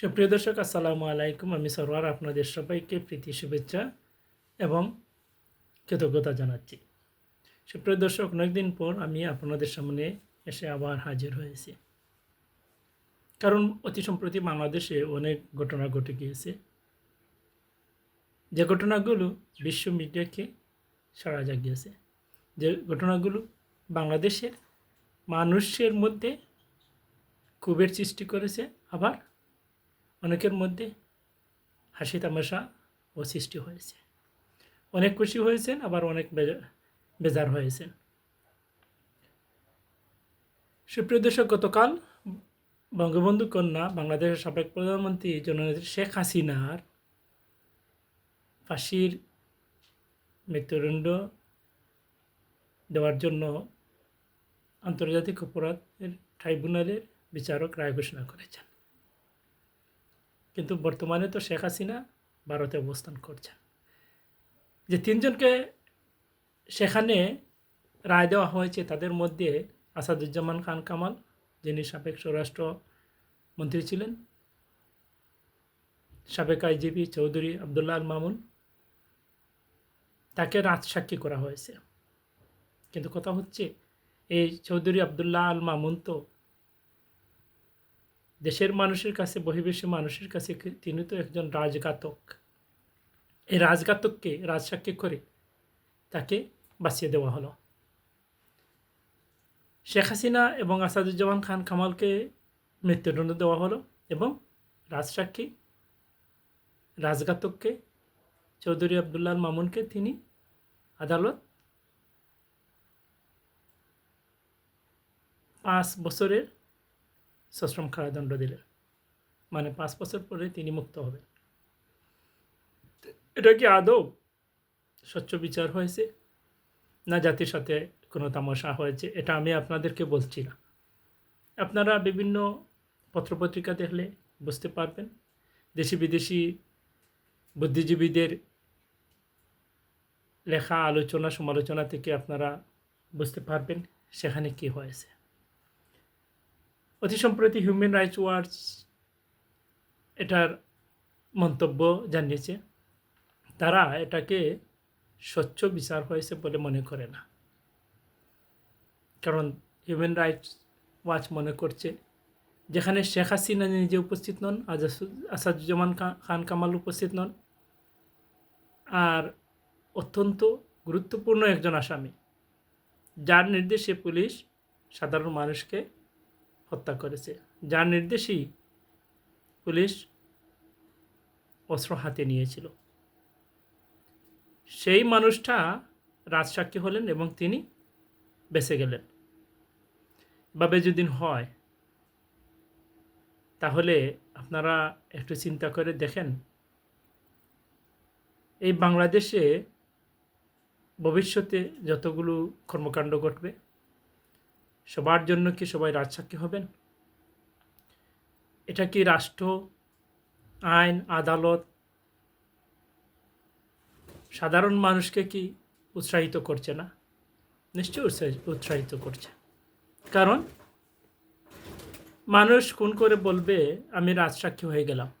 সুপ্রিয় দর্শক, আসসালামু আলাইকুম। আমি সরওয়ার, আপনাদের সবাইকে প্রীতি, শুভেচ্ছা এবং কৃতজ্ঞতা জানাচ্ছি। সুপ্রিয় দর্শক অনেকদিন পর আমি আপনাদের সামনে এসে আবার হাজির হয়েছি। কারণ অতি সম্প্রতি বাংলাদেশে অনেক ঘটনা ঘটে গিয়েছে। যে ঘটনাগুলো বিশ্ব মিডিয়াকে সাড়া জাগিয়েছে। যে ঘটনাগুলো বাংলাদেশের মানুষের মধ্যে ক্ষোভের সৃষ্টি করেছে, আবার অনেকের মধ্যে হাসি তামাশা ও সৃষ্টি হয়েছে। অনেক খুশি হয়েছেন, আবার অনেক বেজা- বেজার হয়েছেন। সুপ্রিয় দর্শক, গতকাল বঙ্গবন্ধু কন্যা, বাংলাদেশের সাবেক প্রধানমন্ত্রী জননেত্রী শেখ হাসিনার ফাঁসির মৃত্যুদণ্ড দেওয়ার জন্য আন্তর্জাতিক অপরাধের ট্রাইব্যুনালের বিচারক রায় ঘোষণা করেছেন। কিন্তু বর্তমানে তো শেখ হাসিনা ভারতে অবস্থান করছেন। যে তিনজনকে সেখানে রায় দেওয়া হয়েছে, তাদের মধ্যে আসাদুজ্জামান খান কামাল, যিনি সাবেক স্বরাষ্ট্র মন্ত্রী ছিলেন, সাবেক আইজিপি চৌধুরী আবদুল্লাহ আল মামুন, তাকে রাজসাক্ষী করা হয়েছে। কিন্তু কথা হচ্ছে, এই চৌধুরী আবদুল্লাহ আল মামুন তো দেশের মানুষের কাছে, বহির্বিশ্বের মানুষের কাছে তিনি তো একজন রাজঘাতক। এই রাজঘাতককে রাজসাক্ষী করে তাকে বাঁচিয়ে দেওয়া হলো। শেখ হাসিনা এবং আসাদুজ্জামান খান কামালকে মৃত্যুদণ্ড দেওয়া হলো এবং রাজসাক্ষী রাজঘাতককে, চৌধুরী আবদুল্লাহ মামুনকে তিনি আদালত পাঁচ বছরের সশ্রম কারাদণ্ড দিলেন। মানে পাঁচ বছর পরে তিনি মুক্ত হবেন। এটা কি আদৌ স্বচ্ছ বিচার হয়েছে? না জাতির সাথে কোনো তামাশা হয়েছে? এটা আমি আপনাদেরকে বলছি না। আপনারা বিভিন্ন পত্রপত্রিকা দেখলে বুঝতে পারবেন। দেশি বিদেশি বুদ্ধিজীবীদের লেখা, আলোচনা, সমালোচনা থেকে আপনারা বুঝতে পারবেন সেখানে কি হয়েছে। অতি সম্প্রতি হিউম্যান রাইটস ওয়াচ এটার মন্তব্য জানিয়েছে। তারা এটাকে স্বচ্ছ বিচার হয়েছে বলে মনে করে না। কারণ হিউম্যান রাইটস ওয়াচ মনে করছে, যেখানে শেখ হাসিনা নিজে উপস্থিত নন আসাদুজ্জামান খান কামাল উপস্থিত নন, আর অত্যন্ত গুরুত্বপূর্ণ একজন আসামি। যার নির্দেশে পুলিশ সাধারণ মানুষকে হত্যা করেছে। যার নির্দেশেই পুলিশ অস্ত্র হাতে নিয়েছিল। সেই মানুষটা রাজসাক্ষী হলেন এবং তিনি বেঁচে গেলেন। এভাবে যদি হয়। তাহলে আপনারা একটু চিন্তা করে দেখেন, এই বাংলাদেশে ভবিষ্যতে যতগুলো কর্মকাণ্ড ঘটবে সবার জন্য কি সবাই রাজসাক্ষী হবেন? এটা কি রাষ্ট্র, আইন, আদালত? সাধারণ মানুষকে কি উৎসাহিত করছে না? নিশ্চয়ই উৎসাহি- উৎসাহিত করছে। কারণ মানুষ কোন করে বলবে, আমি রাজসাক্ষী হয়ে গেলাম।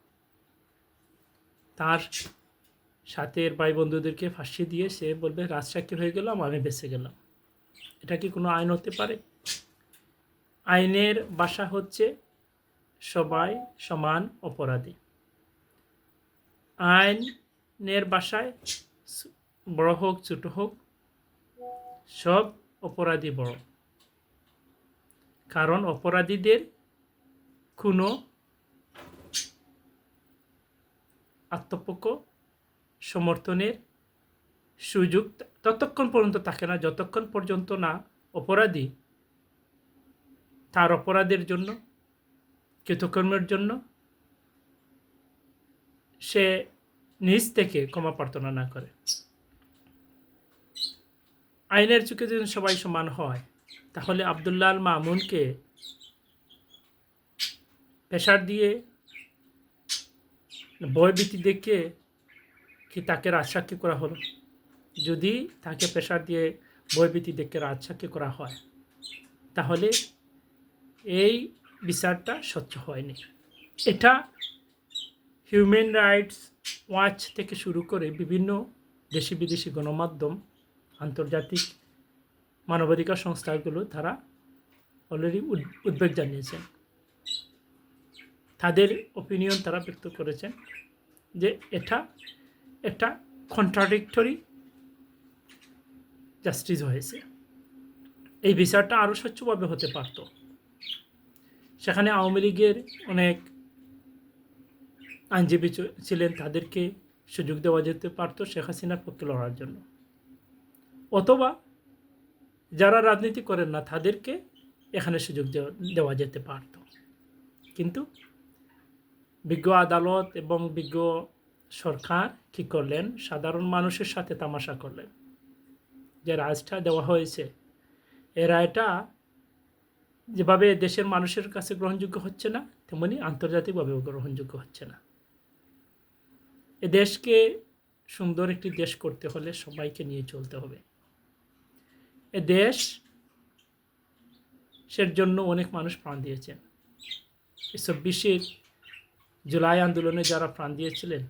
তার সাথের ভাই বন্ধুদেরকে ফাঁসি দিয়ে সে বলবে, রাজসাক্ষী হয়ে গেলাম, আমি বেঁচে গেলাম। এটা কি কোনো আইন হতে পারে? আইনের ভাষা হচ্ছে সবাই সমান অপরাধী। আইনের স- বড় হোক, ছোট হোক, সব অপরাধী বড়। কারণ অপরাধীদের কোনো আত্মপক্ষ, সমর্থনের সুযোগ ততক্ষণ পর্যন্ত থাকে না, যতক্ষণ পর্যন্ত না অপরাধী তার অপরাধের জন্য, কৃতকর্মের জন্য, সে নিজ থেকে ক্ষমা প্রার্থনা না করে। আইনের চোখে যদি সবাই সমান হয়, তাহলে আবদুল্লাহ আল মামুনকে প্রেশার দিয়ে ভয়ভীতি দেখে কি তাকে রাজসাক্ষী করা হলো? যদি তাকে প্রেশার দিয়ে ভয়ভীতি দেখে রাজসাক্ষী করা হয়, তাহলে এই বিচারটা স্বচ্ছ হয়নি। এটা হিউম্যান রাইটস ওয়াচ থেকে শুরু করে বিভিন্ন দেশি বিদেশি গণমাধ্যম, আন্তর্জাতিক মানবাধিকার সংস্থাগুলো তারা অলরেডি উদ্বেগ জানিয়েছেন। তাদের ওপিনিয়ন তারা ব্যক্ত করেছেন যে এটা একটা কন্ট্রাডিক্টরি জাস্টিস হয়েছে। এই বিচারটা আরও স্বচ্ছভাবে হতে পারত। সেখানে আওয়ামী লীগের অনেক আইনজীবী ছিলেন, তাদেরকে সুযোগ দেওয়া যেতে পারতো শেখ হাসিনার পক্ষে লড়ার জন্য। অথবা যারা রাজনীতি করেন না, তাদেরকে এখানে সুযোগ দেওয়া- যেতে পারত। কিন্তু বিজ্ঞ আদালত এবং বিজ্ঞ সরকার কী করলেন? সাধারণ মানুষের সাথে তামাশা করলেন। যে রাজটা দেওয়া হয়েছে, এ রায়টা যেভাবে দেশের মানুষের কাছে গ্রহণযোগ্য হচ্ছে না, তেমনি আন্তর্জাতিকভাবেও গ্রহণযোগ্য হচ্ছে না। এ দেশকে সুন্দর একটি দেশ করতে হলে সবাইকে নিয়ে চলতে হবে। এ দেশ সের জন্য অনেক মানুষ প্রাণ দিয়েছেন। এই চব্বিশের জুলাই আন্দোলনে যারা প্রাণ দিয়েছিলেন,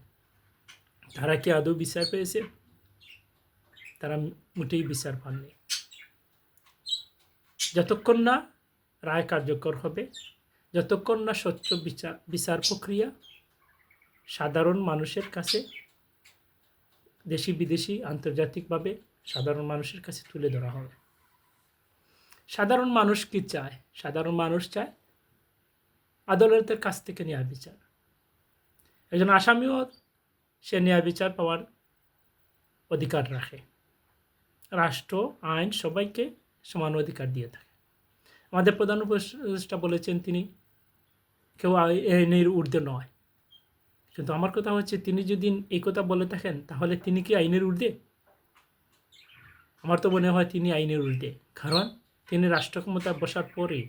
তারা কি আদৌ বিচার পেয়েছে? তারা মোটেই বিচার পাননি। যতক্ষণ না রায় কার্যকর হবে। যতক্ষণ না স্বচ্ছ বিচার বিচার প্রক্রিয়া সাধারণ মানুষের কাছে, দেশি বিদেশি আন্তর্জাতিকভাবে সাধারণ মানুষের কাছে তুলে ধরা হবে। সাধারণ মানুষ কি চায়? সাধারণ মানুষ চায় আদালতের কাছ থেকে ন্যায় বিচার। একজন আসামিও সে ন্যায় বিচার পাওয়ার অধিকার রাখে। রাষ্ট্র, আইন সবাইকে সমান অধিকার দিয়ে থাকে। আমাদের প্রধান উপদেষ্টা বলেছেন তিনি, কেউ আই- আইনের ঊর্ধ্বে নয়। কিন্তু আমার কথা হচ্ছে, তিনি যদি এই কথা বলে থাকেন, তাহলে তিনি কি আইনের ঊর্ধ্বে? আমার তো মনে হয় তিনি আইনের ঊর্ধ্বে। কারণ তিনি রাষ্ট্র ক্ষমতায় বসার পরে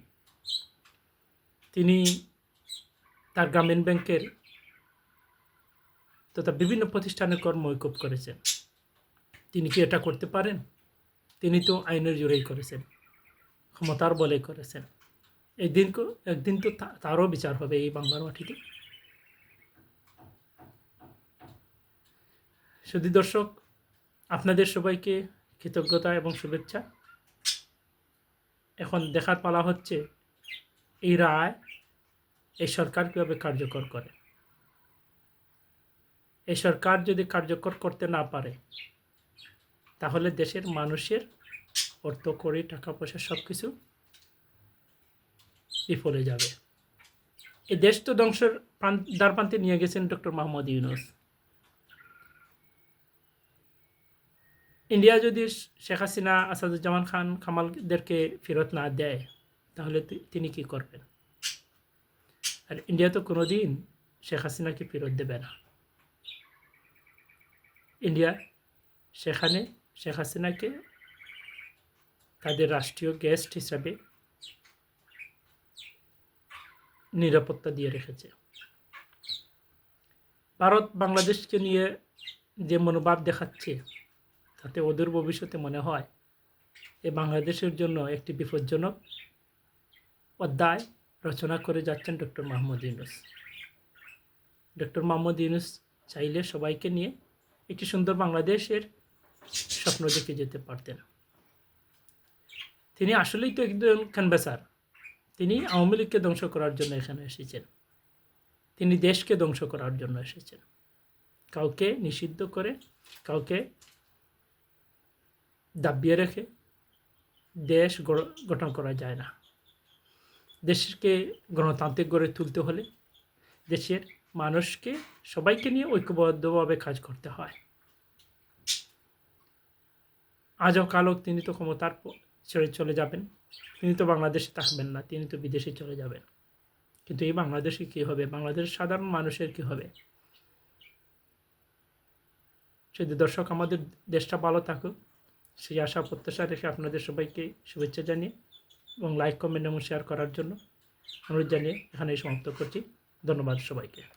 তিনি তার গ্রামীণ ব্যাংকের তথা বিভিন্ন প্রতিষ্ঠানের কর্ম ঐক্য করেছেন। তিনি কি এটা করতে পারেন? তিনি তো আইনের জোরেই করেছেন। ক্ষমতার বলে করেছেন। একদিন একদিন তো তারও বিচার হবে এই বাংলার মাটিতে। শুধু দর্শক, আপনাদের সবাইকে কৃতজ্ঞতা এবং শুভেচ্ছা। এখন দেখার পালা হচ্ছে এই রায়, এই সরকার কীভাবে কার্যকর করে? এই সরকার যদি কার্যকর করতে না পারে, তাহলে দেশের মানুষের অর্থ করি, টাকা পয়সা সব কিছু বিফলে যাবে। এই দেশ তো ধ্বংসের প্রান- দ্বারপ্রান্তে নিয়ে গেছেন ডক্টর মোহাম্মদ ইউনুস। ইন্ডিয়া যদি শেখ হাসিনা, আসাদুজ্জামান খান, কামালদেরকে ফেরত না দেয়, তাহলে তিনি কি করবেন? আর ইন্ডিয়া তো কোনোদিন শেখ হাসিনাকে ফেরত দেবে না। ইন্ডিয়া সেখানে শেখ হাসিনাকে তাদের রাষ্ট্রীয় গেস্ট হিসাবে নিরাপত্তা দিয়ে রেখেছে। ভারত বাংলাদেশকে নিয়ে যে মনোভাব দেখাচ্ছে, তাতে ওদের ভবিষ্যতে মনে হয় এ বাংলাদেশের জন্য একটি বিপজ্জনক অধ্যায় রচনা করে যাচ্ছেন ডক্টর মাহমুদ ইউনুস। ডক্টর মাহমুদ ইউনুস চাইলে সবাইকে নিয়ে একটি সুন্দর বাংলাদেশের স্বপ্ন দেখে যেতে পারতেন। তিনি আসলেই তো একজন ক্যানভাসার তিনি আওয়ামী লীগকে ধ্বংস করার জন্য এখানে এসেছেন। তিনি দেশকে ধ্বংস করার জন্য এসেছেন। কাউকে নিষিদ্ধ করে, কাউকে দাবিয়ে রেখে দেশ গঠন করা যায় না। দেশকে গণতান্ত্রিক গড়ে তুলতে হলে দেশের মানুষকে সবাইকে নিয়ে ঐক্যবদ্ধভাবে কাজ করতে হয়। আজও কালক তিনি তো ক্ষমতার ছেড়ে চলে যাবেন। তিনি তো বাংলাদেশে থাকবেন না, তিনি তো বিদেশে চলে যাবেন। কিন্তু এই বাংলাদেশে কী হবে? বাংলাদেশের সাধারণ মানুষের কী হবে? শুধু দর্শক আমাদের দেশটা ভালো থাকুক, সেই আশা প্রত্যাশা রেখে আপনাদের সবাইকে শুভেচ্ছা জানিয়ে এবং লাইক কমেন্ট এবং শেয়ার করার জন্য অনুরোধ জানিয়ে এখানেই সমাপ্ত করছি। ধন্যবাদ সবাইকে।